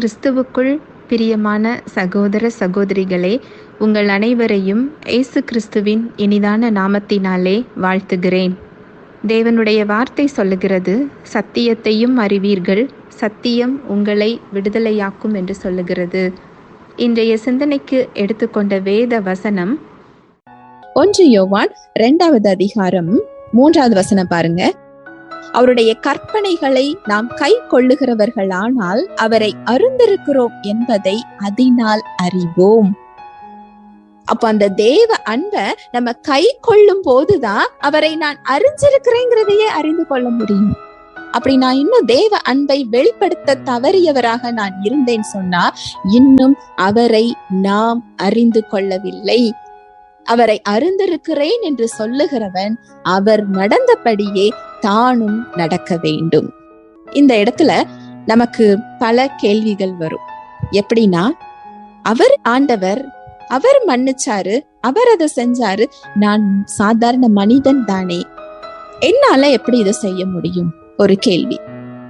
கிறிஸ்துவுக்குள் பிரியமான சகோதர சகோதரிகளே உங்கள் அனைவரையும் இயேசு கிறிஸ்துவின் இனிதான நாமத்தினாலே வாழ்த்துகிறேன். தேவனுடைய வார்த்தை சொல்லுகிறது சத்தியத்தையும் அறிவீர்கள் சத்தியம் உங்களை விடுதலையாக்கும் என்று சொல்லுகிறது. இன்றைய சிந்தனைக்கு எடுத்துக்கொண்ட வேத வசனம் ஒன்று யோவான் இரண்டாவது அதிகாரம் மூன்றாவது வசனம் பாருங்க. அவருடைய கற்பனைகளை நாம் கை கொள்ளுகிறவர்களானால் அவரை அருந்திருக்கிறோம் என்பதை அதனால் அறிவோம். அப்ப அந்த தேவ அன்பை நம்ம கை கொள்ளும் போதுதான் அவரை நான் அறிஞ்சிருக்கிறேங்கிறதையே அறிந்து கொள்ள முடியும். அப்படி நான் இன்னும் தேவ அன்பை வெளிப்படுத்த தவறியவராக நான் இருந்தேன் சொன்னா இன்னும் அவரை நாம் அறிந்து கொள்ளவில்லை. அவரை அறிந்திருக்கிறேன் என்று சொல்லுகிறவன் அவர் நடந்தபடியே தானும் நடக்க வேண்டும். இந்த இடத்துல நமக்கு பல கேள்விகள் வரும். எப்படின்னா அவர் ஆண்டவர் அவர் மன்னிச்சாரு அவர் அதை செஞ்சாரு நான் சாதாரண மனிதன் தானே. என்னால எப்படி இதை செய்ய முடியும்? ஒரு கேள்வி.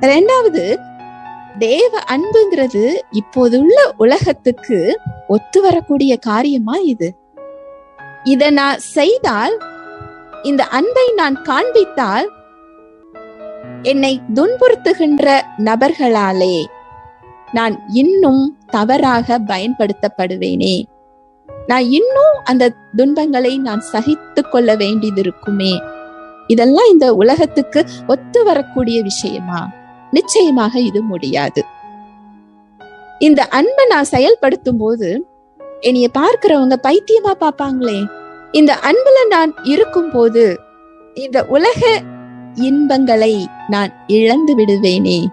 ரெண்டாவது தேவ அன்புங்கிறது இப்போதுள்ள உலகத்துக்கு ஒத்து வரக்கூடிய காரியமா இது? இதை நான் செய்தால் இந்த அன்பை நான் காண்பித்தால் என்னை துன்புறுத்துகின்ற நபர்களாலே நான் இன்னும் தவறாக பயன்படுத்தப்படுவேனே. நான் இன்னும் அந்த துன்பங்களை நான் சகித்து கொள்ள வேண்டியது இருக்குமே இதெல்லாம் இந்த உலகத்துக்கு ஒத்து வரக்கூடிய விஷயமா? நிச்சயமாக இது முடியாது. இந்த அன்பை நான் செயல்படுத்தும் போது என்னைய பார்க்கிறவங்க பைத்தியமா பார்ப்பாங்களே. இந்த அன்புல நான் இருக்கும் போது இந்த உலக இன்பங்களை நான் இழந்து விடுவேனே.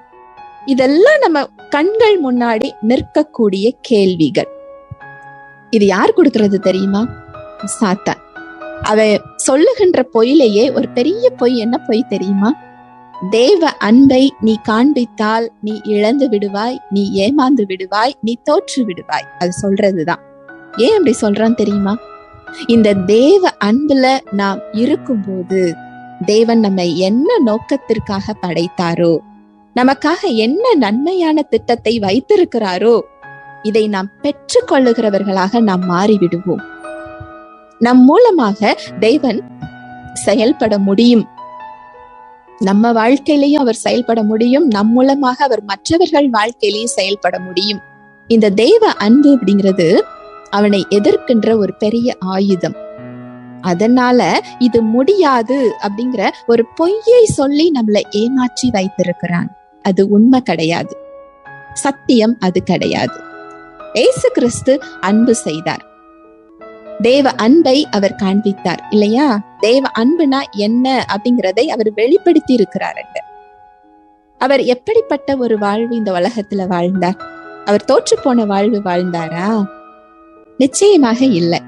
இதெல்லாம் நம்ம கண்கள் முன்னாடி நிற்கக்கூடிய கேள்விகள். இது யார் கொடுக்கறது தெரியுமா? சாத்தான். அவ சொல்லுகின்ற பொய்யிலேயே ஒரு பெரிய பொய் என்ன பொய் தெரியுமா? தேவ அன்பை நீ காண்பித்தால் நீ இழந்து விடுவாய் நீ ஏமாந்து விடுவாய் நீ தோற்று விடுவாய். அது சொல்றதுதான். ஏன் அப்படி சொல்றான் தெரியுமா? இந்த தேவ அன்புல நாம் இருக்கும்போது தேவன் நம்மை என்ன நோக்கத்திற்காக படைத்தாரோ நமக்காக என்ன நன்மையான திட்டத்தை வைத்திருக்கிறாரோ இதை நாம் பெற்றுக்கொள்ளுகிறவர்களாக நாம் மாறிவிடுவோம். நம் மூலமாக தேவன் செயல்பட முடியும். நம்ம வாழ்க்கையிலையும் அவர் செயல்பட முடியும். நம் மூலமாக அவர் மற்றவர்கள் வாழ்க்கையிலையும் செயல்பட முடியும். இந்த தெய்வ அன்பு அப்படிங்கிறது அவனை எதிர்க்கின்ற ஒரு பெரிய ஆயுதம். அதனால இது முடியாது அப்படிங்கிற ஒரு பொய்யை சொல்லி நம்மளை ஏமாற்றி வைத்திருக்கிறான். அது உண்மை கிடையாது. சத்தியம் அது கிடையாது. ஏசு கிறிஸ்து அன்பு செய்தார். தேவ அன்பை அவர் காண்பித்தார் இல்லையா? தேவ அன்புனா என்ன அப்படிங்கிறதை அவர் வெளிப்படுத்தி இருக்கிறார் அவர் எப்படிப்பட்ட ஒரு வாழ்வு இந்த உலகத்துல வாழ்ந்தார்? அவர் தோற்று போன வாழ்வு வாழ்ந்தாரா? நிச்சயமாக இல்லை.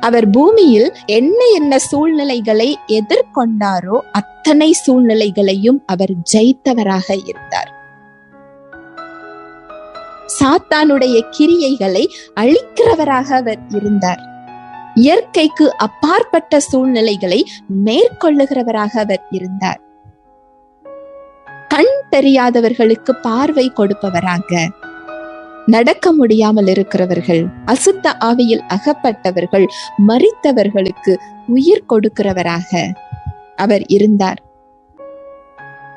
அவர் பூமியில் என்ன என்ன சூழ்நிலைகளை எதிர்கொண்டாரோ அத்தனை சூழ்நிலைகளையும் அவர் ஜெயித்தவராக இருந்தார். சாத்தானுடைய கிரியைகளை அழிக்கிறவராக அவர் இருந்தார். இயற்கைக்கு அப்பாற்பட்ட சூழ்நிலைகளை மேற்கொள்ளுகிறவராக அவர் இருந்தார். கண் தெரியாதவர்களுக்கு பார்வை கொடுப்பவராக நடக்க முடியாமல் இருக்கிறவர்கள் அசுத்த ஆவியில் அகப்பட்டவர்கள் மறித்தவர்களுக்கு உயிர் கொடுக்கிறவராக அவர் இருந்தார்.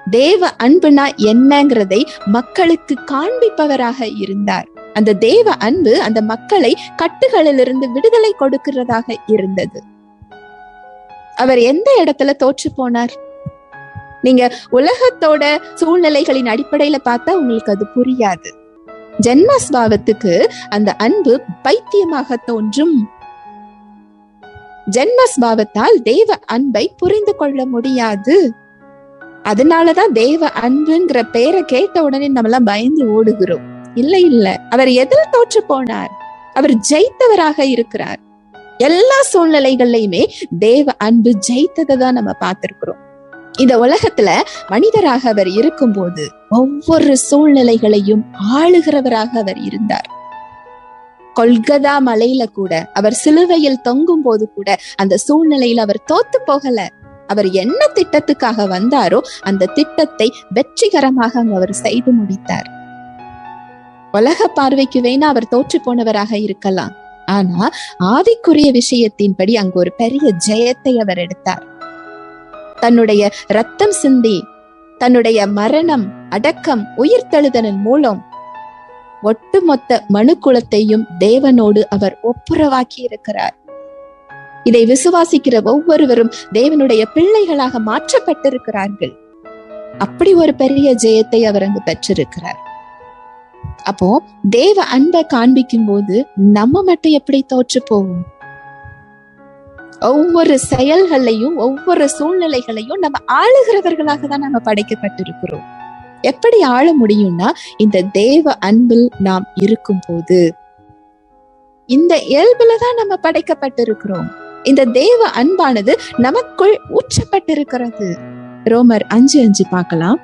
தேவ அன்புனா என்னங்கிறதை மக்களுக்கு காண்பிப்பவராக இருந்தார். அந்த தேவ அன்பு அந்த மக்களை கட்டுகளிலிருந்து விடுதலை கொடுக்கிறதாக இருந்தது. அவர் எந்த இடத்துல தோற்று போனார்? நீங்க உலகத்தோட சூழ்நிலைகளின் அடிப்படையில பார்த்தா உங்களுக்கு அது புரியாது. ஜென்மஸ்பாவத்துக்கு அந்த அன்பு பைத்தியமாக தோன்றும். ஜென்மஸ்பாவத்தால் தேவ அன்பை புரிந்து கொள்ள முடியாது. அதனாலதான் தேவ அன்புங்கிற பெயரை கேட்ட உடனே நம்மளாம் பயந்து ஓடுகிறோம். இல்ல இல்ல. அவர் எதில் தோற்று போனார்? அவர் ஜெயித்தவராக இருக்கிறார். எல்லா சூழ்நிலைகள்லயுமே தேவ அன்பு ஜெயித்ததை தான் நம்ம பார்த்திருக்கிறோம். இந்த உலகத்துல மனிதராக அவர் இருக்கும்போது ஒவ்வொரு சூழ்நிலைகளையும் ஆளுகிறவராக அவர் இருந்தார். கொல்கதா மலையில கூட அவர் சிலுவையில் தொங்கும் போது கூட அந்த சூழ்நிலையில அவர் தோத்து போகல. அவர் என்ன திட்டத்துக்காக வந்தாரோ அந்த திட்டத்தை வெற்றிகரமாக அவர் செய்து முடித்தார். உலக பார்வைக்கு வேணா அவர் தோற்று போனவராக இருக்கலாம். ஆனா ஆவிக்குரிய விஷயத்தின்படி அங்கு ஒரு பெரிய ஜெயத்தை அவர் எடுத்தார். தன்னுடைய ரத்தம் சிந்தி தன்னுடைய மரணம் அடக்கம் உயிர்த்தெழுதலின் மூலம் ஒட்டுமொத்த மனுக்குலத்தையும் தேவனோடு அவர் ஒப்புரவாக்கி இருக்கிறார் இதை விசுவாசிக்கிற ஒவ்வொருவரும் தேவனுடைய பிள்ளைகளாக மாற்றப்பட்டிருக்கிறார்கள். அப்படி ஒரு பெரிய ஜெயத்தை அவர் அங்கு பெற்றிருக்கிறார். அப்போ தேவ அன்பை காண்பிக்கும் போது நம்ம மட்டும் எப்படி தோற்று போவோம் ஒவ்வொரு செயல்களையும் ஒவ்வொரு சூழ்நிலைகளையும் நம்ம ஆளுகிறவர்களாக தான் நம்ம படைக்கப்பட்டிருக்கிறோம். எப்படி ஆள முடியும்னா இந்த தேவ அன்பில் நாம் இருக்கும் போது இந்த இயல்புல தான் நம்ம படைக்கப்பட்டிருக்கிறோம். இந்த தேவ அன்பானது நமக்குள் ஊற்றப்பட்டிருக்கிறது. ரோமர் அஞ்சு அஞ்சு பார்க்கலாம்.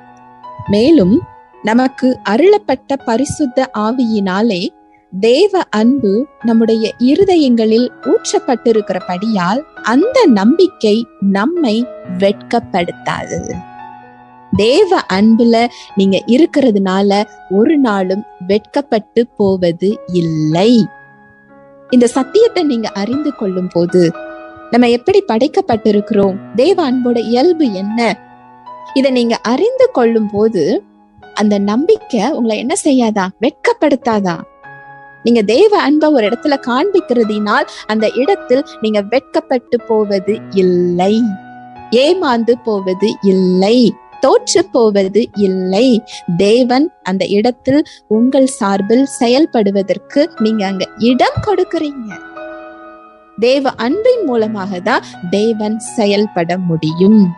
மேலும் நமக்கு அருளப்பட்ட பரிசுத்த ஆவியினாலே தேவ அன்பு நம்முடைய இருதயங்களில் ஊற்றப்பட்டிருக்கிறபடியால் அந்த நம்பிக்கை நம்மை வெட்கப்படுத்தாது தேவ அன்புல நீங்க இருக்கிறதுனால ஒரு நாளும் வெட்கப்பட்டு போவது இல்லை. இந்த சத்தியத்தை நீங்க அறிந்து கொள்ளும் போது நம்ம எப்படி படைக்கப்பட்டிருக்கிறோம்? தேவ அன்போட இயல்பு என்ன? இதை நீங்க அறிந்து கொள்ளும் போது அந்த நம்பிக்கை உங்களை என்ன செய்யாதா? வெட்கப்படுத்தாதா? நீங்க தேவ அன்பை ஒரு இடத்துல காண்பிக்கிறதினால் அந்த இடத்தில் நீங்க வெட்கப்பட்டு போவது இல்லை. ஏமாந்து போவது இல்லை. தோற்று போவது இல்லை. தேவன் அந்த இடத்தில் உங்கள் சார்பில் செயல்படுவதற்கு நீங்க அங்க இடம் கொடுக்கறீங்க. தேவ அன்பின் மூலமாக தான் தேவன் செயல்பட முடியும்.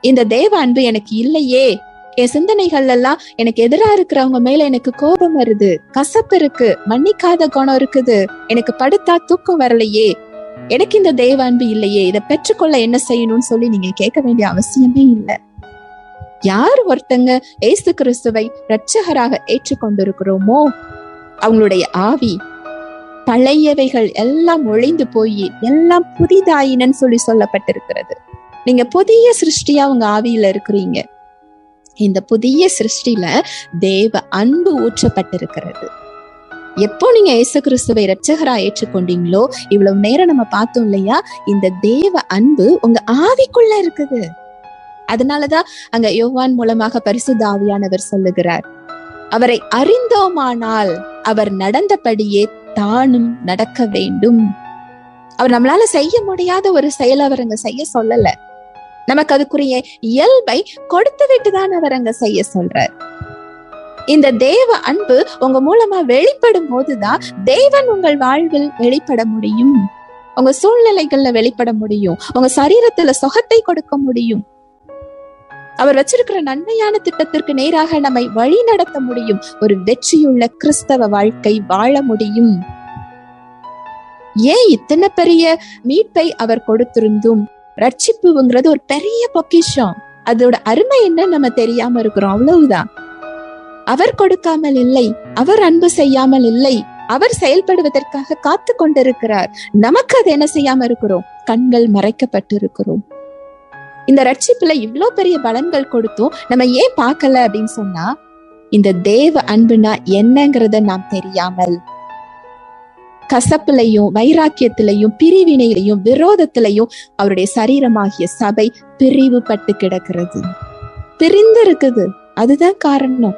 இந்த தேவ அன்பு எனக்கு இல்லையே. என் சிந்தனைகள் எல்லாம் எனக்கு எதிரா இருக்கிறவங்க மேல எனக்கு கோபம் வருது. கசப்பு இருக்கு. மன்னிக்காத குணம் இருக்குது. எனக்கு படுத்தா தூக்கம் வரலையே. எனக்கு இந்த தெய்வ அன்பு இல்லையே. இதை பெற்றுக்கொள்ள என்ன செய்யணும்னு சொல்லி நீங்க கேட்க வேண்டிய அவசியமே இல்லை. யார் ஒருத்தங்க ஏசு கிறிஸ்துவை இரட்சகராக ஏற்றுக்கொண்டிருக்கிறோமோ அவங்களுடைய ஆவி பழையவைகள் எல்லாம் ஒழிந்து போய் எல்லாம் புதிதாயினன்னு சொல்லி சொல்லப்பட்டிருக்கிறது. நீங்க புதிய சிருஷ்டியா உங்க ஆவியில இருக்கிறீங்க. இந்த புதிய சிருஷ்டியில தேவ அன்பு ஊற்றப்பட்டிருக்கிறது. எப்போ நீங்க இயேசு கிறிஸ்துவை ரட்சகரா ஏற்றுக்கொண்டீங்களோ இவ்வளவு நேரம் நம்ம பார்த்தோம் இல்லையா? இந்த தேவ அன்பு உங்க ஆவிக்குள்ள இருக்குது. அதனாலதான் அங்க யோவான் மூலமாக பரிசுதாவியானவர் சொல்லுகிறார். அவரை அறிந்தோமானால் அவர் நடந்தபடியே தானும் நடக்க வேண்டும். அவர் நம்மளால செய்ய முடியாத ஒரு செயல் அவர் அங்க செய்ய சொல்லல. நமக்கு அதுக்குரிய இயல்பை கொடுத்து விட்டுதான் அவர் அங்க செய்ய சொல்றார். இந்த தேவ அன்பு உங்க மூலமா வெளிப்படும் போதுதான் தேவன் உங்கள் வாழ்வில் வெளிப்பட முடியும். உங்க சூழ்நிலைகள்ல வெளிப்பட முடியும். உங்க சரீரத்துல சுகத்தை கொடுக்க முடியும். அவர் வச்சிருக்கிற நன்மையான திட்டத்திற்கு நேராக நம்மை வழி நடத்த முடியும். ஒரு வெற்றியுள்ள கிறிஸ்தவ வாழ்க்கை வாழ முடியும். ஏன் இத்தனை பெரிய மீட்பை அவர் கொடுத்திருந்தும்? ரட்சிப்புங்கிறது ஒரு பெரிய பொக்கிஷம். அதோட அருமை என்ன நம்ம தெரியாம இருக்கிறோம். அவ்வளவுதான். அவர் கொடுக்காமல் இல்லை அவர் அன்பு செய்யாமல் இல்லை அவர் செயல்படுவதற்காக காத்து கொண்டிருக்கிறார். நமக்கு அது என்ன செய்யாம இருக்கிறோம்? கண்கள் மறைக்கப்பட்டு இருக்கிறோம் இந்த ரட்சிப்புல இவ்வளவு பெரிய பலன்கள் கொடுத்தும். நம்ம ஏன் பார்க்கல அப்படின்னு சொன்னா இந்த தேவ அன்புனா என்னங்கிறத நாம் தெரியாமல் கசப்புலையும் வைராக்கியத்திலையும் பிரிவினையிலையும் விரோதத்திலையும் அவருடைய சரீரமாகிய சபை பிரிவுபட்டு கிடக்கிறது. பிரிந்து இருக்குது அதுதான் காரணம்.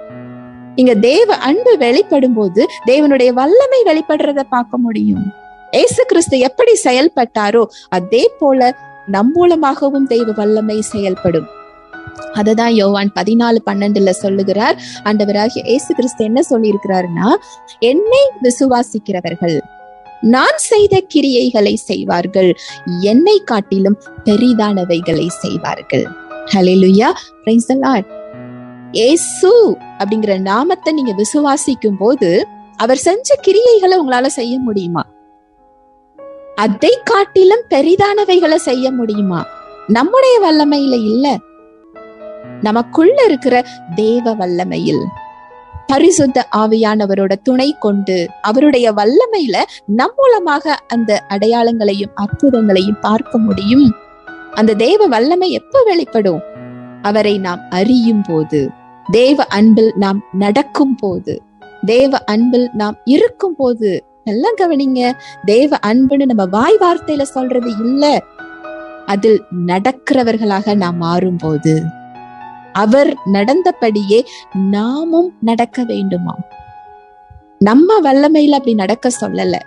இங்க தேவ அன்பு வெளிப்படும் போது தேவனுடைய வல்லமை வெளிப்படுறத பார்க்க முடியும். ஏசு கிறிஸ்து எப்படி செயல்பட்டாரோ அதே போல நம் மூலமாகவும் தெய்வ வல்லமை செயல்படும். அததான் யோவான் பதினாலு பன்னெண்டுல சொல்லுகிறார். ஆண்டவராகிய ஏசு கிறிஸ்து என்ன சொல்லியிருக்கிறாருன்னா என்னை விசுவாசிக்கிறவர்கள் நான் செய்த கிரியைகளை செய்வார்கள். என்னை காட்டிலும் பெரிதானவைகளை செய்வார்கள். ஹalleluya praise ஏசு அப்படிங்கிற நாமத்தை நீங்க விசுவாசிக்கும் போது அவர் செஞ்ச கிரியைகளை உங்களால செய்ய முடியுமா? அதை காட்டிலும் பெரிதானவைகளை செய்ய முடியுமா? நம்முடைய வல்லமையில இல்ல. நமக்குள்ள இருக்கிற தேவ வல்லமையில். பரிசுத்த ஆவியானவரோட துணை கொண்டு அவருடைய வல்லமையில நம் மூலமாக அந்த அடையாளங்களையும் அற்புதங்களையும் பார்க்க முடியும். அந்த தேவ வல்லமை எப்ப வெளிப்படும்? அவரை நாம் அறியும் போது தேவ அன்பில் நாம் நடக்கும் போது தேவ அன்பில் நாம் இருக்கும் போது. நல்லா கவனிங்க தேவ அன்புன்னு நம்ம வாய் வார்த்தையில சொல்றது இல்ல. அதில் நடக்கிறவர்களாக நாம் மாறும்போது அவர் நடந்தபடியே நாமும் நடக்க வேண்டுமா நம்ம வல்லமையில அப்படி நடக்க சொல்லல.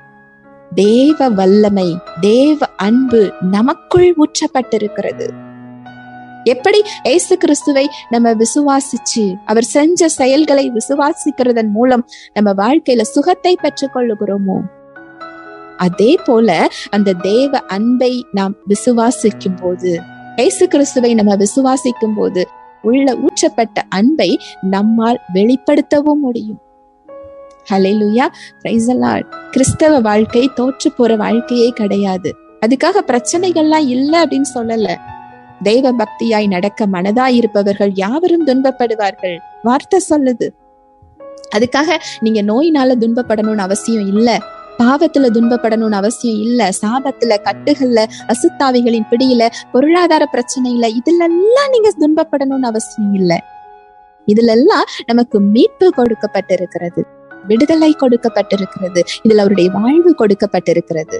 தேவ வல்லமை தேவ அன்பு நமக்குள் ஊற்றப்பட்டிருக்கிறது. எப்படி ஏசு கிறிஸ்துவை நம்ம விசுவாசிச்சு அவர் செஞ்ச செயல்களை விசுவாசிக்கிறதன் மூலம் நம்ம வாழ்க்கையில சுகத்தை பெற்றுக் கொள்ளுகிறோமோ அதே போல அந்த தேவ அன்பை நாம் விசுவாசிக்கும் போது ஏசு கிறிஸ்துவை நம்ம விசுவாசிக்கும் போது உள்ள ஊற்றப்பட்ட அன்பை நம்மால் வெளிப்படுத்தவும் முடியும். ஹலெலுயா கிறிஸ்தவ வாழ்க்கை தோற்று போற வாழ்க்கையே கிடையாது. அதுக்காக பிரச்சனைகள்லாம் இல்ல அப்படின்னு சொல்லல. தெய்வ பக்தியாய் நடக்க மனதாய் இருப்பவர்கள் யாவரும் துன்பப்படுவார்கள். வார்த்தை சொல்லுது. அதுக்காக நீங்க நோயினால துன்பப்படணும்னு அவசியம் இல்ல. பாவத்துல துன்பப்படணும்னு அவசியம் இல்ல. சாபத்துல கட்டுகள்ல அசுத்தாவிகளின் பிடியில பொருளாதார பிரச்சனையில இதுல எல்லாம் நீங்க துன்பப்படணும்னு அவசியம் இல்ல. இதுல எல்லாம் நமக்கு மீட்பு கொடுக்கப்பட்டிருக்கிறது. விடுதலை கொடுக்கப்பட்டிருக்கிறது. இதுல அவருடைய வாழ்வு கொடுக்கப்பட்டிருக்கிறது.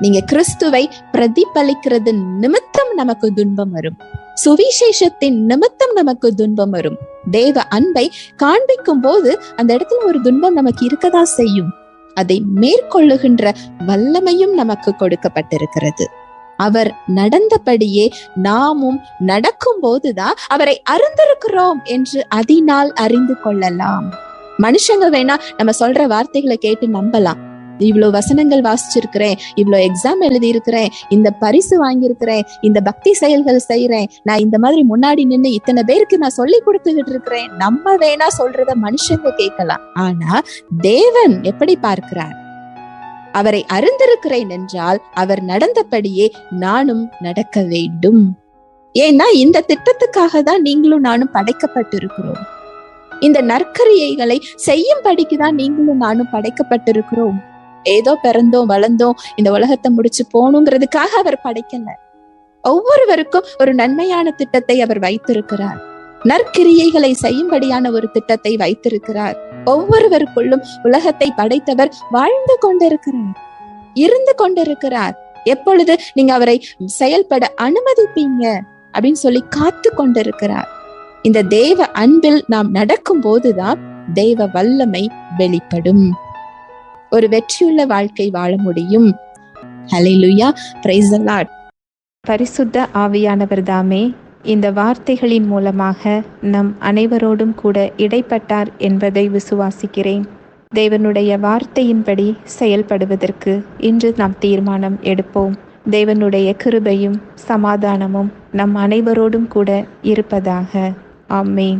நீங்க கிறிஸ்துவை பிரதிபலிக்கிறது நிமித்தம் நமக்கு துன்பம் வரும். சுவிசேஷத்தின் நிமித்தம் நமக்கு துன்பம் வரும். தேவ அன்பை காண்பிக்கும் போது அந்த இடத்துல ஒரு துன்பம் நமக்கு இருக்கதா செய்யும். அதை மேற்கொள்ளுகின்ற வல்லமையும் நமக்கு கொடுக்கப்பட்டிருக்கிறது. அவர் நடந்தபடியே நாமும் நடக்கும் போதுதான் அவரை அறிந்திருக்கிறோம் என்று அதனால் அறிந்து கொள்ளலாம். மனுஷங்க வேணா நம்ம சொல்ற வார்த்தைகளை கேட்டு நம்பலாம். இவ்வளவு வசனங்கள் வாசிச்சிருக்கிறேன் இவ்வளவு எக்ஸாம் எழுதி இருக்கிறேன் இந்த பரிசு வாங்கியிருக்கிறேன் இந்த பக்தி செயல்கள் செய்யறேன் நான் இந்த மாதிரி முன்னாடி நின்னு இத்தனை பேருக்கு நான் சொல்லி கொடுத்துக்கிட்டு இருக்கிறேன். நம்ம வேணா சொல்றத மனுஷங்க கேட்கலாம். ஆனா தேவன் எப்படி பார்க்கிறார்? அவரை அறிந்திருக்கிறேன் என்றால் அவர் நடந்தபடியே நானும் நடக்க வேண்டும். ஏன்னா இந்த திட்டத்துக்காக தான் நீங்களும் நானும் படைக்கப்பட்டிருக்கிறோம். இந்த நற்கரியைகளை செய்யும்படிக்கு தான் நீங்களும் நானும் படைக்கப்பட்டிருக்கிறோம். ஏதோ பிறந்தோம் வளர்ந்தோம் இந்த உலகத்தை முடிச்சு போகணுங்கிறதுக்காக அவர் படைக்கல. ஒவ்வொருவருக்கும் ஒரு நன்மையான திட்டத்தை அவர் வைத்திருக்கிறார். நற்கிரியைகளை செய்யும்படியான ஒரு திட்டத்தை வைத்திருக்கிறார். ஒவ்வொருவருக்குள்ளும் உலகத்தை படைத்தவர் வாழ்ந்து கொண்டிருக்கிறார். இருந்து கொண்டிருக்கிறார். எப்பொழுது நீங்க அவரை செயல்பட அனுமதிப்பீங்க? அப்படின்னு சொல்லி காத்து கொண்டிருக்கிறார். இந்த தேவ அன்பில் நாம் நடக்கும் போதுதான் தெய்வ வல்லமை வெளிப்படும். ஒரு வெற்றியுள்ள வாழ்க்கை வாழ முடியும். ஹalleluya praise பரிசுத்த ஆவியானவர் தாமே இந்த வார்த்தைகளின் மூலமாக நம் அனைவரோடும் கூட இடைப்பட்டார் என்பதை விசுவாசிக்கிறேன். தேவனுடைய வார்த்தையின்படி செயல்படுவதற்கு இன்று நாம் தீர்மானம் எடுப்போம். தேவனுடைய கிருபையும் சமாதானமும் நம் அனைவரோடும் கூட இருப்பதாக. ஆமேன்.